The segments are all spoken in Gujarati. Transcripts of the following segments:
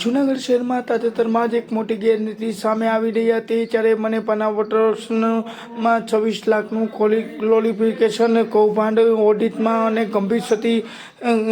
જૂનાગઢ શહેરમાં તાજેતરમાં જ એક મોટી ગેરરીતિ સામે આવી રહી હતી. ત્યારે મને પાના વોટર્સમાં છવ્વીસ લાખનું ક્વોલિફિકેશન, કૌભાંડ, ઓડિટમાં અને ગંભીર ક્ષતિ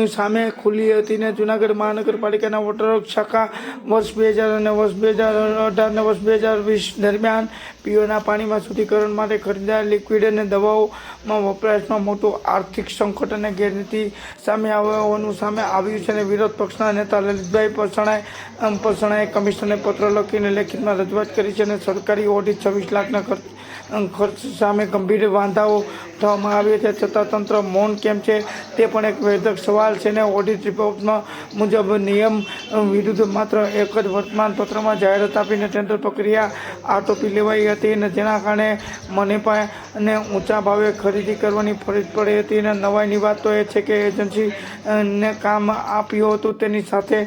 સામે ખુલી હતી ને જૂનાગઢ મહાનગરપાલિકાના વોટર શાખા વર્ષ બે હજાર અને વર્ષ બે હજાર અઢાર ને વર્ષ બે હજાર વીસ દરમિયાન પીઓના પાણીમાં શુદ્ધિકરણ માટે ખરીદાર લિક્વિડ અને દવાઓમાં વપરાશમાં મોટું આર્થિક સંકટ અને ગેરરીતિ સામે આવવાનું સામે આવ્યું છે અને વિરોધ પક્ષના નેતા લલિતભાઈ પરસણાએ પરસણાએ કમિશનરને પત્ર લખીને લેખિતમાં રજૂઆત કરી છે અને સરકારી ઓડિટ છવ્વીસ લાખના ખર્ચ ખર્ચ સામે ગંભીર વાંધાઓ થવામાં આવ્યા છે. છતાં તંત્ર મૌન કેમ છે તે પણ એક વેધક સવાલ છે ને ઓડિટ રિપોર્ટમાં મુજબ નિયમ વિરુદ્ધ માત્ર એક જ વર્તમાનપત્રમાં જાહેરાત આપીને ટેન્ડર પ્રક્રિયા આટોપી લેવાઈ હતી અને જેના કારણે મને પણ ઊંચા ભાવે ખરીદી કરવાની ફરજ પડી હતી અને નવાઈની વાત તો એ છે કે એજન્સી ને કામ આપ્યું હતું તેની સાથે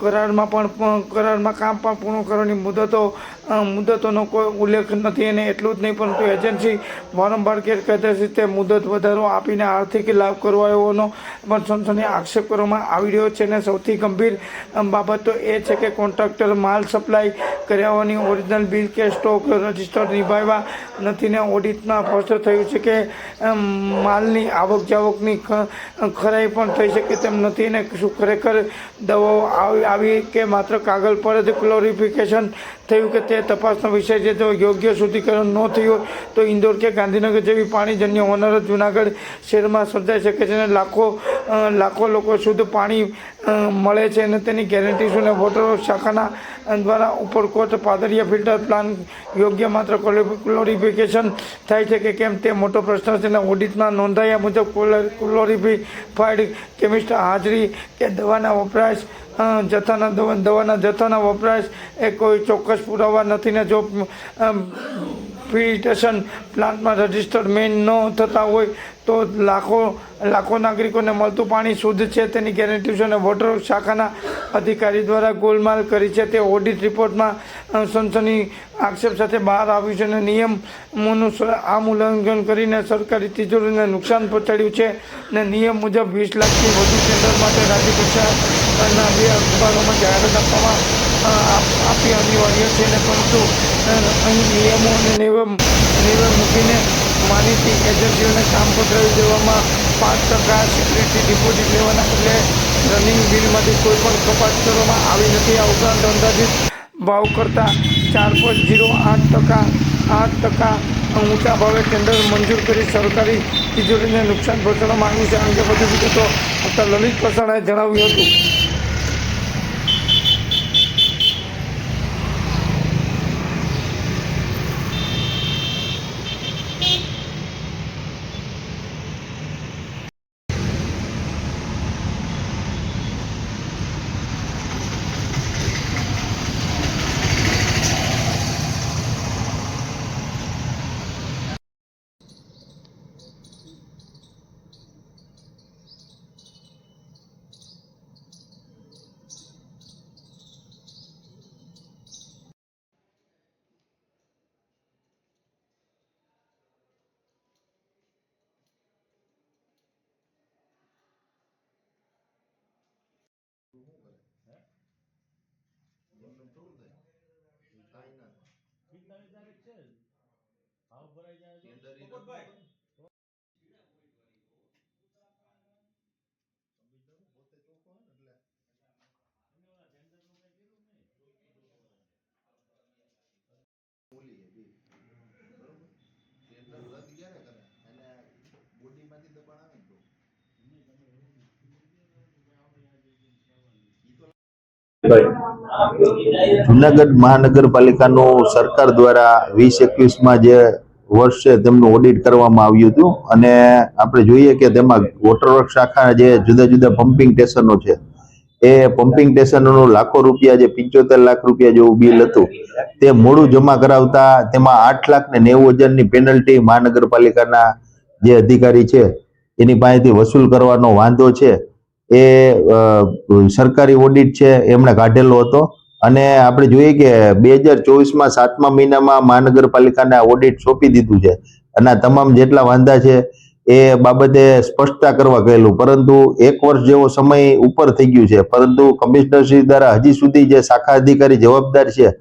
કરારમાં પણ કરારમાં કામ પણ પૂર્ણ કરવાની મુદતો મુદતોનો કોઈ ઉલ્લેખ નથી અને એટલું જ નહીં, પરંતુ એજન્સી વારંવાર ગેરકાયદેસર રીતે મુદત વધારો આપીને આર્થિક લાભ કરવાનો પણ સનસની આક્ષેપ કરવામાં આવી રહ્યો છે અને સૌથી ગંભીર બાબત તો એ છે કે કોન્ટ્રાક્ટર માલ સપ્લાય કર્યા હોવાની ઓરિજિનલ બિલ કે સ્ટોક રજિસ્ટર નિભાવ્યા નથી ને ઓડિટમાં સ્પષ્ટ થયું છે કે માલની આવક જાવકની ખરાઈ પણ થઈ શકે તેમ નથી ને શું ખરેખર દવાઓ આવી કે માત્ર કાગળ પર જ ક્લોરિફિકેશન થયું કે તે તપાસનો વિષય છે, જો યોગ્ય શુદ્ધિકરણ ન થયું હોય તો ઇન્દોર કે ગાંધીનગર જેવી પાણીજન્ય હોનાર જુનાગઢ શહેરમાં સર્જાઈ શકે છે અને લાખો લાખો લોકો શુદ્ધ પાણી મળે છે અને તેની ગેરંટી શું? વોટર શાખાના દ્વારા ઉપરકોટ પાદરિયા ફિલ્ટર પ્લાન યોગ્ય માત્ર ક્લોરિફિકેશન થાય છે કે કેમ? તે મોટો પ્રશ્ન છે અને ઓડિટમાં નોંધાયા મુજબ ક્લોરિફાઈડ કેમિસ્ટ હાજરી કે દવાના વપરાશ જથ્થાના દવાના જથ્થાના વપરાશ એ કોઈ ચોક્કસ પુરાવા નથી ને જો ફિલ્ટેશન પ્લાન્ટમાં રજિસ્ટર્ડ મેન ન થતા હોય તો લાખો લાખો નાગરિકોને મળતું પાણી શુદ્ધ છે. તેની ગેરંટી છે અને વોટર શાખાના અધિકારી દ્વારા ગોલમાલ કરી છે. તે ઓડિટ રિપોર્ટમાં અ, આક્ષેપ સાથે બહાર આવ્યું છે અને નિયમોનું આ ઉલ્લંઘન કરીને સરકારી તિજોરીને નુકસાન પહોંચાડ્યું છે અને નિયમ મુજબ વીસ લાખથી વધુ ટેન્ડર માટે રાજ્ય કક્ષાના બે અખબારોમાં જાહેરાત આપવામાં આપી અનિવાર્ય છે ને પરંતુ અહીં નિયમો અને નિયમ નિયમ મૂકીને માહિતી એજન્સીઓને કામ પકડાવી દેવામાં પાંચ ટકા સિક્યુરિટી ડિપોઝિટ લેવાના બદલે રનિંગ બિલમાંથી કોઈ પણ કપાત કરવામાં આવી નથી. આ ઉપરાંત અંદાજિત ભાવ કરતાં ચાર પોઈન્ટ ઝીરો આઠ ટકા આઠ ટકા ઊંચા ભાવે ટેન્ડર મંજૂર કરી સરકારી તિજોરીને નુકસાન પહોંચાડવામાં આવ્યું છે. આ અંગે વધુ વિગતો આપતા લલિત પસાણાએ જણાવ્યું હતું. મૂલી એ બી બરોબર ટેન્ડર રદ ક્યારે કરે એટલે બોડીમાંથી દબાણ આવે ને તો જુનાગઢ મહાનગરપાલિકાનું સરકાર દ્વારા વીસ એકવીસમાં જે વર્ષ તેમનું ઓડિટ કરવામાં આવ્યું હતું અને આપણે જોઈએ કે તેમાં વોટર વર્ક શાખા જે જુદા જુદા પમ્પિંગ સ્ટેશનો છે, એ પમ્પિંગ સ્ટેશનોનું લાખો રૂપિયા જે પંચોતેર લાખ રૂપિયા જેવું બિલ હતું, તે મોડું જમા કરાવતા તેમાં આઠ લાખ ને નેવું હજારની પેનલ્ટી મહાનગરપાલિકાના જે અધિકારી છે, એની પાસેથી વસૂલ કરવાનો વાંધો છે. એ સરકારી ઓડિટ છે, એમણે કાઢેલો હતો. અને આપણે જોઈએ કે બે હજાર ચોવીસમાં સાતમા મહિનામાં મહાનગરપાલિકાને ઓડિટ સોંપી દીધું છે. અને તમામ જેટલા વાંધા છે, એ બાબતે સ્પષ્ટતા કરવા કહેલું પરંતુ એક વર્ષ જેવો સમય ઉપર થઈ ગયું છે. પરંતુ કમિશનરશ્રી દ્વારા હજી સુધી જે શાખા અધિકારી જવાબદાર છે,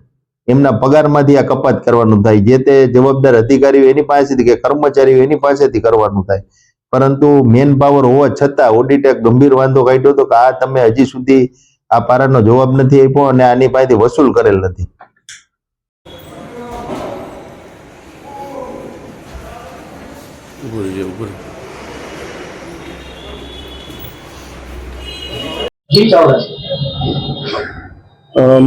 એમના પગારમાંથી આ કપાત કરવાનું થાય. જે તે જવાબદાર અધિકારીઓ એની પાસેથી કે કર્મચારીઓ એની પાસેથી કરવાનું થાય. પરંતુ મેન પાવર હોવા છતાં ઓડિટે ગંભીર વાંધો કાઢ્યો હતો કે આ તમે હજી સુધી આ પારાનો જવાબ નથી આપ્યો અને આની પાસેથી વસૂલ કરેલ નથી.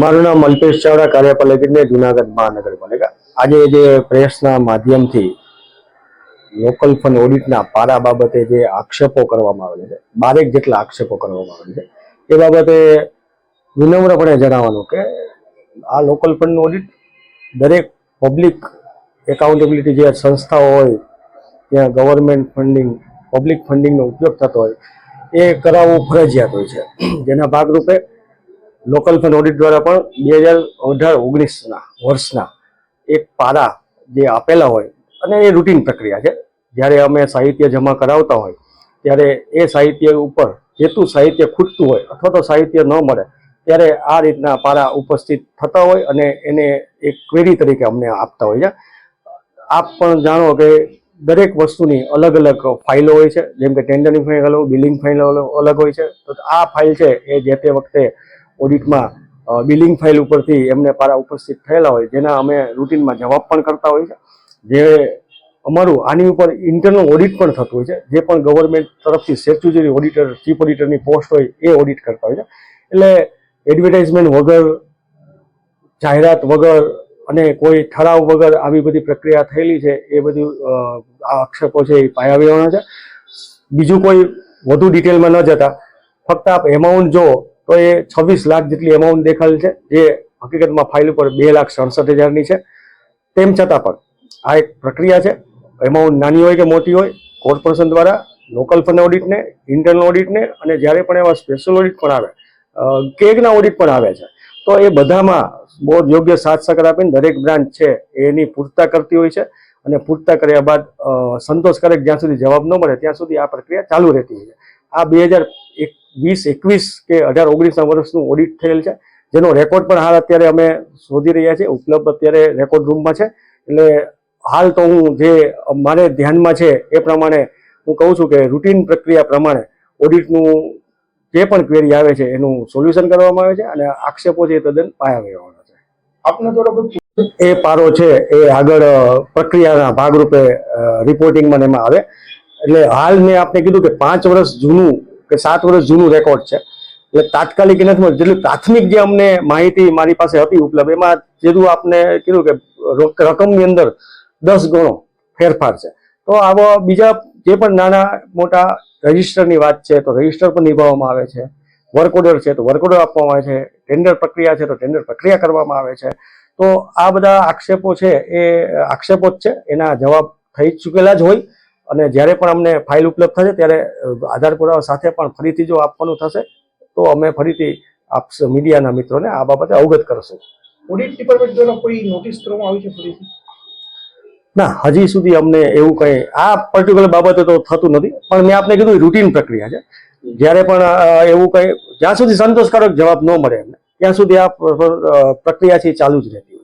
મારું નામ અલ્પેશ ચાવડા કાર્યપાલક જુનાગઢ મહાનગરપાલિકા. આજે જે પ્રેસના માધ્યમથી લોકલ ફંડ ઓડિટના પારા બાબતે જે આક્ષેપો કરવામાં આવેલા છે, બારેક જેટલા આક્ષેપો કરવામાં આવેલા છે, એ બાબતે વિનમ્રપણે જણાવવાનું કે આ લોકલ ફંડનું ઓડિટ દરેક પબ્લિક એકાઉન્ટેબિલિટી જે સંસ્થાઓ હોય, ત્યાં ગવર્મેન્ટ ફંડિંગ, પબ્લિક ફંડિંગનો ઉપયોગ થતો હોય, એ કરાવવું ફરજિયાત હોય છે. જેના ભાગરૂપે લોકલ ફંડ ઓડિટ દ્વારા પણ બે હજાર અઢાર ઓગણીસના વર્ષના એક પારા જે આપેલા હોય, અને એ રૂટીન પ્રક્રિયા છે. જ્યારે અમે સાહિત્ય જમા કરાવતા હોય, ત્યારે એ સાહિત્ય ઉપર જેટલું સાહિત્ય ખૂટતું હોય અથવા તો સાહિત્ય ન મળે, ત્યારે આ રીતના પારા ઉપસ્થિત થતા હોય અને એને એક ક્વેરી તરીકે અમને આપતા હોય છે. આપ પણ જાણો કે દરેક વસ્તુની અલગ અલગ ફાઇલો હોય છે, જેમ કે ટેન્ડરની ફાઇલ બિલિંગ ફાઇલો અલગ હોય છે. તો આ ફાઇલ છે એ જે તે વખતે ઓડિટમાં બિલિંગ ફાઇલ ઉપરથી એમને પારા ઉપસ્થિત થયેલા હોય, જેના અમે રૂટીનમાં જવાબ પણ કરતા હોય છે. જે અમારું આની ઉપર ઇન્ટરનલ ઓડિટ પણ થતું હોય છે. જે પણ ગવર્મેન્ટ તરફથી સ્ટેચ્યુટરી ઓડિટર ચીફ ઓડિટરની પોસ્ટ હોય એ ઓડિટ કરતા હોય છે. એટલે એડવર્ટાઇઝમેન્ટ વગર, જાહેરાત વગર અને કોઈ ઠરાવ વગર આવી બધી પ્રક્રિયા થયેલી છે, એ બધું આ આક્ષેપો છે એ પાયા વિહોણા છે. બીજું કોઈ વધુ ડિટેલમાં ન જતા. ફક્ત આપ એમાઉન્ટ જો તો એ છવ્વીસ લાખ જેટલી એમાઉન્ટ દેખાયેલ છે, જે હકીકતમાં ફાઇલ ઉપર બે લાખ સડસઠ હજારની છે. તેમ છતાં પણ આ એક પ્રક્રિયા છે. એમાઉન્ટ નાની હોય કે મોટી હોય, કોર્પોરેશન દ્વારા લોકલ ફંડ ઓડિટને ઇન્ટરનલ ઓડિટને અને જ્યારે પણ એવા સ્પેશિયલ ઓડિટ પણ આવે કેકના ઓડિટ પણ આવે છે. તો એ બધામાં બહુ યોગ્ય સાથ સહકાર આપીને દરેક બ્રાન્ચ છે એની પૂરતા કરતી હોય છે અને પૂરતા કર્યા બાદ સંતોષકારક જ્યાં સુધી જવાબ ન મળે ત્યાં સુધી આ પ્રક્રિયા ચાલુ રહેતી હોય છે. આ બે હજાર એક, વીસ, એકવીસ કે અઢાર ઓગણીસના વર્ષનું ઓડિટ થયેલ છે, જેનો રેકોર્ડ પણ હાલ અત્યારે અમે શોધી રહ્યા છીએ. ઉપલબ્ધ અત્યારે રેકોર્ડ રૂમમાં છે. એટલે હાલ તો હું જે મારે ધ્યાનમાં છે એ પ્રમાણે હું કહું છું કે રૂટીન પ્રક્રિયા પ્રમાણે ઓડિટનું જે પણ ક્વેરી આવે છે એનું સોલ્યુશન કરવામાં આવે છે અને આક્ષેપો છે એ તદ્દન પાયા વિહોણા છે આપના દ્વારા એ પારો છે એ આગળ પ્રક્રિયાના ભાગરૂપે રિપોર્ટિંગમાં એમાં આવે એટલે હાલ મેં આપને કીધું કે પાંચ વર્ષ જૂનું કે સાત વર્ષ જૂનું રેકોર્ડ છે એટલે તાત્કાલિક નથી મળતું. જેટલી પ્રાથમિક જે અમને માહિતી મારી પાસે હતી ઉપલબ્ધ એમાં જેટલું આપને કીધું કે રોક- રકમની અંદર દસ ગણો ફેરફાર છે. તો આવા બીજા જે પણ નાના મોટા રજિસ્ટરની વાત છે, તો રજિસ્ટર પણ નિભાવવામાં આવે છે. વર્ક ઓર્ડર છે, તો વર્ક ઓર્ડર આપવામાં આવે છે. ટેન્ડર પ્રક્રિયા છે, તો ટેન્ડર પ્રક્રિયા કરવામાં આવે છે. તો આ બધા આક્ષેપો છે, એ આક્ષેપો જ છે. એના જવાબ થઈ ચૂકેલા જ હોય અને જ્યારે પણ અમને ફાઇલ ઉપલબ્ધ થશે, ત્યારે આધાર પુરાવા સાથે પણ ફરીથી જો આપવાનું થશે, તો અમે ફરીથી આપ મીડિયાના મિત્રોને આ બાબતે અવગત કરશું. ઓડિટ ડિપાર્ટમેન્ટ દ્વારા કોઈ નોટિસ કરવામાં આવી છે ફરીથી ના, હજી સુધી અમને એવું કંઈ, આ પર્ટિક્યુલર બાબતે તો થતું નથી, પણ મેં આપને કીધું રૂટીન પ્રક્રિયા છે. જ્યારે પણ એવું કંઈ, જ્યાં સુધી સંતોષકારક જવાબ ન મળે એમને, ત્યાં સુધી આ પ્રક્રિયા છે ચાલુ જ રહેતી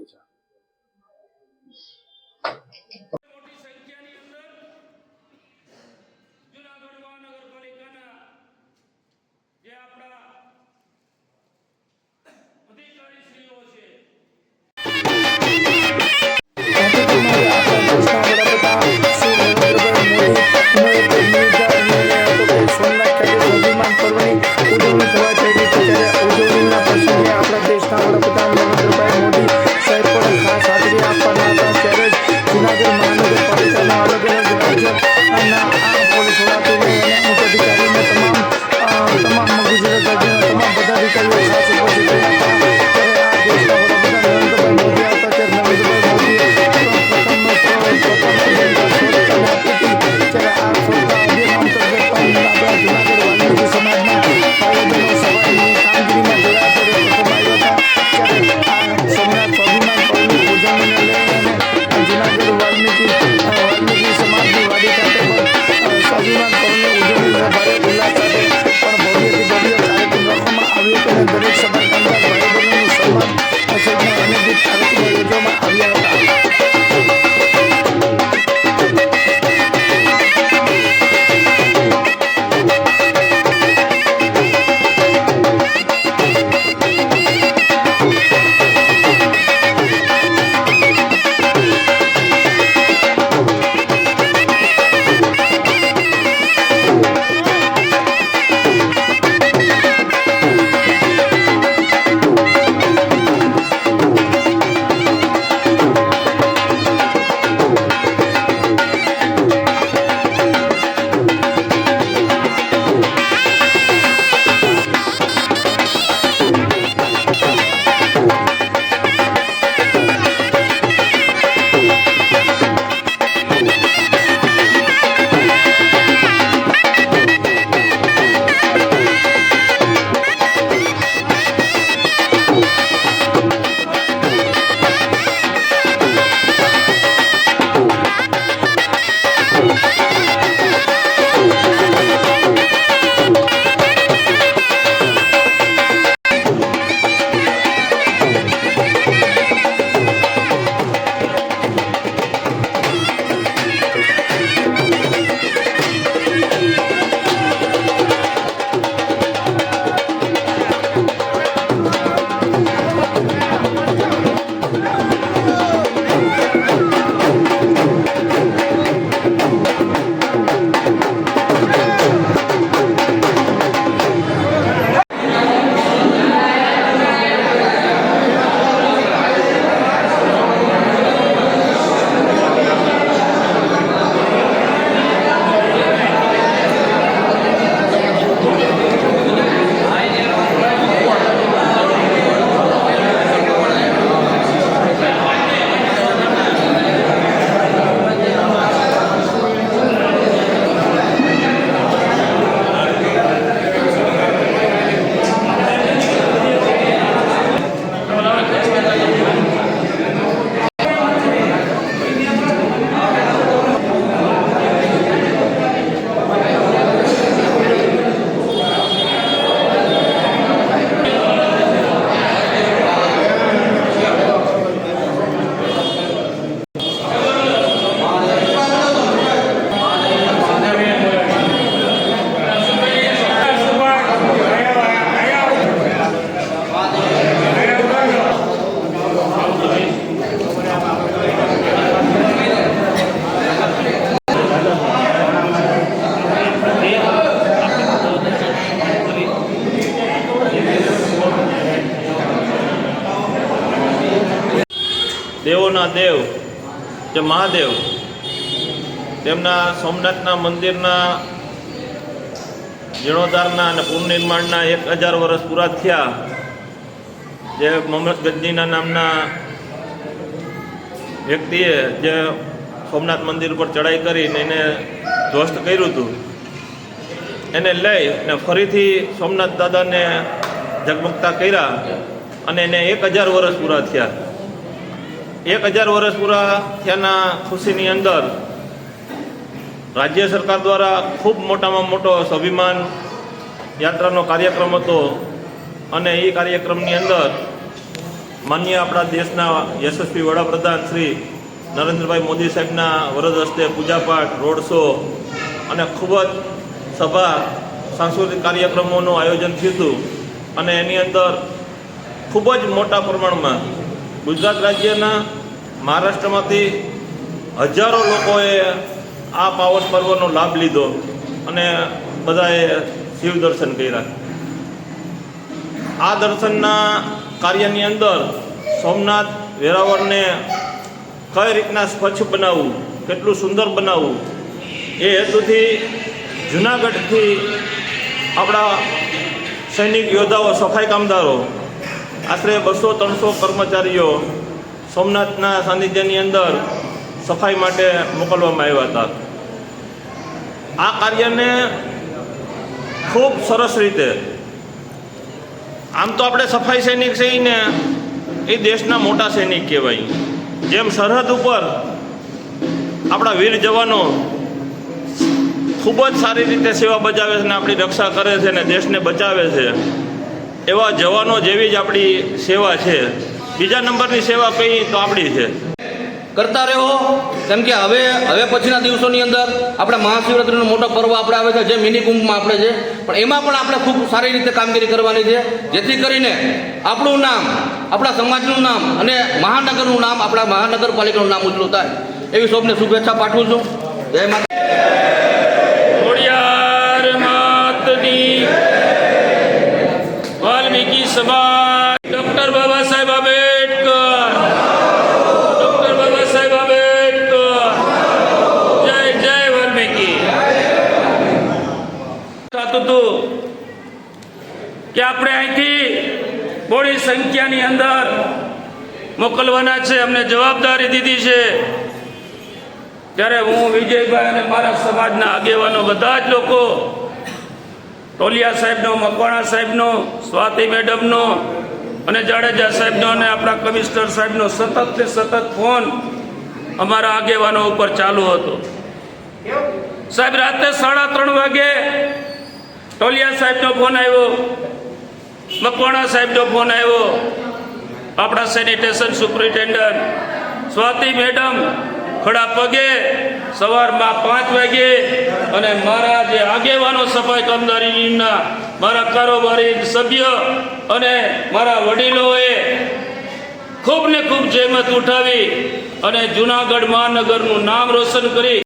જે મહાદેવ, તેમના સોમનાથના મંદિરના જીર્ણોદ્ધારના અને પુનર્નિર્માણના એક હજાર વર્ષ પૂરા થયા, જે મોહમ્મદ ગજનીના નામના વ્યક્તિએ જે સોમનાથ મંદિર ઉપર ચડાઈ કરીને એને ધ્વસ્ત કર્યું હતું, એને લઈ અને ફરીથી સોમનાથ દાદાને ઝગમગતા કર્યા અને એને એક હજાર વર્ષ પૂરા થયા. એક હજાર વર્ષ પૂરા થયાના ખુશીની અંદર રાજ્ય સરકાર દ્વારા ખૂબ મોટામાં મોટો સ્વાભિમાન યાત્રાનો કાર્યક્રમ હતો અને એ કાર્યક્રમની અંદર માન્ય આપણા દેશના યશસ્વી વડાપ્રધાન શ્રી નરેન્દ્રભાઈ મોદી સાહેબના વરદ હસ્તે પૂજાપાઠ, રોડ શો અને ખૂબ જ સભા, સાંસ્કૃતિક કાર્યક્રમોનું આયોજન થયું હતું. અને એની અંદર ખૂબ જ મોટા પ્રમાણમાં ગુજરાત રાજ્યના મહારાષ્ટ્રમાંથી હજારો લોકોએ આ પાવન પર્વનો લાભ લીધો અને બધાએ શિવ દર્શન કર્યા. આ દર્શનના કાર્યની અંદર સોમનાથ વેરાવળને કઈ રીતના સ્વચ્છ બનાવવું, કેટલું સુંદર બનાવવું, એ હેતુથી જુનાગઢથી આપણા સૈનિક, યોદ્ધાઓ, સફાઈ કામદારો આશરે બસો ત્રણસો કર્મચારીઓ સોમનાથના સાનિધ્યની અંદર સફાઈ માટે મોકલવામાં આવ્યા હતા. આ કાર્યને ખૂબ સરસ રીતે, આમ તો આપણે સફાઈ સૈનિક છે ને, એ દેશના મોટા સૈનિક કહેવાય. જેમ સરહદ ઉપર આપણા વીર જવાનો ખૂબ જ સારી રીતે સેવા બજાવે છે અને આપણી રક્ષા કરે છે અને દેશને બચાવે છે એવા જવાનો જેવી જ આપણી સેવા છે. બીજા નંબરની સેવા કઈ તો આપણી છે. કરતા રહો. કેમ કે હવે હવે પછીના દિવસોની અંદર આપણે મહાશિવરાત્રિનો મોટો પર્વ આપણે આવે છે, જે મિની કુંભમાં આપણે છે. પણ એમાં પણ આપણે ખૂબ સારી રીતે કામગીરી કરવાની છે. જેથી કરીને આપણું નામ, આપણા સમાજનું નામ અને મહાનગરનું નામ આપણા મહાનગરપાલિકાનું નામ ઉજળું થાય. એવી સૌને શુભેચ્છા પાઠવું છું. જય માતા વાલ્મીકી ડોક્ટર બાબા સાહેબ આંબેડકર. ડોક્ટર બાબા સાહેબ આંબેડકર. જય જય વાલ્મીકી. થતું હતું કે આપણે અહીંથી બોડી સંખ્યાની અંદર મોકલવાના છે. અમને જવાબદારી દીધી છે. ત્યારે હું વિજયભાઈ અને મારા સમાજના આગેવાનો બધા જ લોકો ટોલિયા સાહેબનો, મકવાણા સાહેબનો, સ્વાતિ મેડમનો અને જાડેજા સાહેબનો અને આપણા કમિશનર સાહેબનો સતત ને સતત ફોન અમારા આગેવાનો ઉપર ચાલુ હતો. સાહેબ, રાતે સાડા ત્રણ વાગે ટોલિયા સાહેબનો ફોન આવ્યો, મકવાણા સાહેબનો ફોન આવ્યો, આપણા સેનિટેશન સુપ્રિન્ટેન્ડન્ટ સ્વાતિ મેડમ ખડા પગે સવારમાં પાંચ વાગે અને મારા જે આગેવાનો સફાઈ કામદારીના, મારા કારોબારી સભ્ય અને મારા વડીલોએ ખૂબ ને ખૂબ જહેમત ઉઠાવી અને જુનાગઢ મહાનગરનું નામ રોશન કરી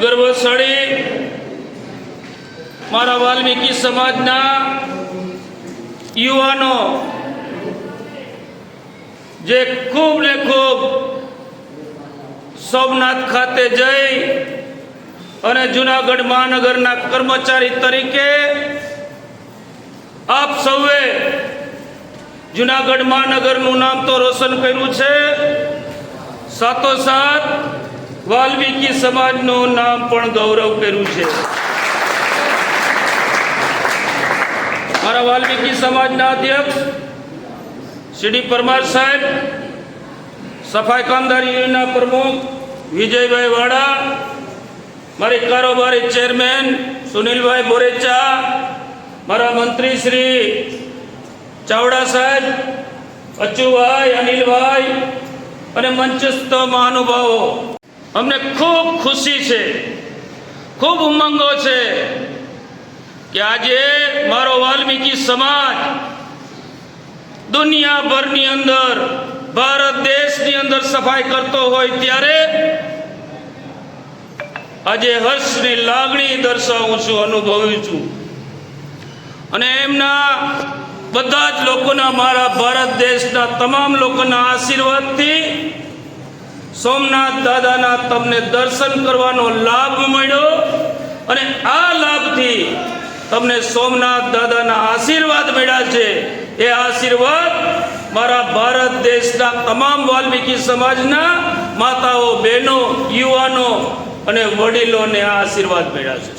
ગર્વશાળી મારા વાલ્મીકી સમાજના યુવાનો જે ખૂબ ને ખૂબ સોમનાથ ખાતે જઈ અને જુનાગઢ મહાનગરના કર્મચારી તરીકે આપ સૌએ જુનાગઢ મહાનગરનું નામ તો રોશન કર્યું છે. સાથોસાથ વાલ્મીકી સમાજનું નામ પણ ગૌરવ કર્યું છે. મારા વાલ્મીકી સમાજના અધ્યક્ષ શ્રી પરમાર સાહેબ, સફાઈ કામદાર યુનિયનના પ્રમુખ વિજયભાઈ વાડા, મારી કારોબારી ચેરમેન સુનિલભાઈ બોરેચા, મારા મંત્રી શ્રી ચાવડા સાહેબ અચુભાઈ અનિલભાઈ અને મંચસ્થ મહાનુભાવો. અમને ખૂબ ખુશી છે, ખૂબ ઉમંગો છે કે આજે મારો વાલ્મીકી સમાજ દુનિયાભરની અંદર, ભારત દેશની અંદર સફાઈ કરતો હોય ત્યારે આજે હર્ષની લાગણી દર્શાવું છું, અનુભવું છું. અને એમના બધા જ લોકોના, મારા ભારત દેશના તમામ લોકોના આશીર્વાદથી સોમનાથ દાદાના તમને દર્શન કરવાનો લાભ મળ્યો અને આ લાભથી તમને સોમનાથ દાદાના આશીર્વાદ મળ્યા છે. એ આશીર્વાદ મારા ભારત દેશના તમામ વાલ્મીકી સમાજના માતાઓ બહેનો યુવાનો અને વડીલોને આ આશીર્વાદ મળ્યા છે.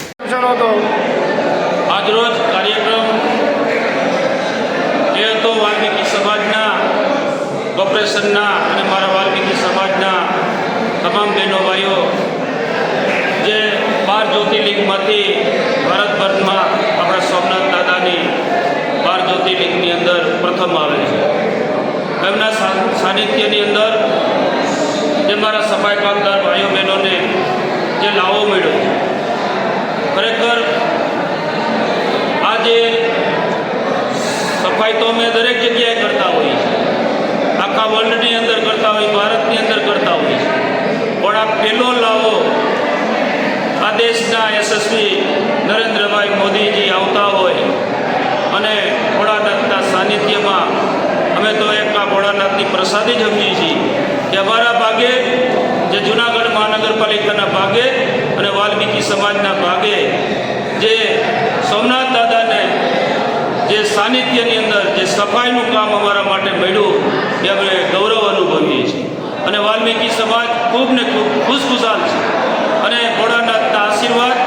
આજરોજ કાર્યક્રમ એ હતો વાલ્મીકી સમાજના કોર્પોરેશનના અને મારા વાલ્મીકી તમામ બહેનો, ભાઈઓ, જે બાર જ્યોતિર્લિંગમાંથી ભારતભરમાં આપણા સોમનાથ દાદાની બાર જ્યોતિર્લિંગની અંદર પ્રથમ આવે છે. એમના સાનિધ્યની અંદર જે મારા સફાઈ કામદાર ભાઈઓ, બહેનોને જે લાવો મળ્યો, ખરેખર આજે સફાઈ તો અમે દરેક જગ્યાએ કરતા હોઈએ છીએ. આખા વર્લ્ડની અંદર કરતા હોઈએ, ભારતની અંદર કરતા હોઈએ છીએ પણ આ પહેલો લાવો આ દેશના યશસ્વી નરેન્દ્રભાઈ મોદીજી આવતા હોય અને ભોળાનાથના સાનિધ્યમાં અમે તો એક આ ભોળાનાથની પ્રસાદી જમીએ છીએ કે અમારા ભાગે, જે જુનાગઢ મહાનગરપાલિકાના ભાગે અને વાલ્મીકી સમાજના ભાગે, જે સોમનાથ દાદાને જે સાનિધ્યની અંદર જે સફાઈનું કામ અમારા માટે મળ્યું, એ અમે ગૌરવ અનુભવીએ છીએ. અને વાલ્મીકી સમાજ ખૂબ ને ખૂબ ખુશખુશાલ છે. અને ભોળાનાથના આશીર્વાદ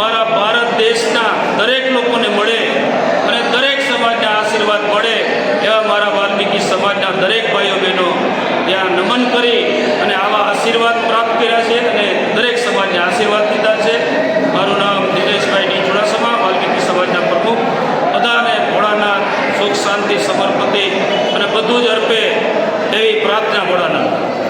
મારા ભારત દેશના દરેક લોકોને મળે અને દરેક સમાજના આશીર્વાદ મળે એવા મારા વાલ્મીકી સમાજના દરેક ભાઈઓ બહેનો ત્યાં નમન કરી અને આવા આશીર્વાદ પ્રાપ્ત કર્યા છે અને દરેક સમાજને આશીર્વાદ દીધા છે. મારું નામ દિનેશભાઈ ડી ચુડાસમા વાલ્મીકી સમાજના પ્રમુખ. બધાને ભોળાનાથ સુખ શાંતિ સમર્પતિ અને બધું જ અર્પે એવી પ્રાર્થના ભોળાનાથ.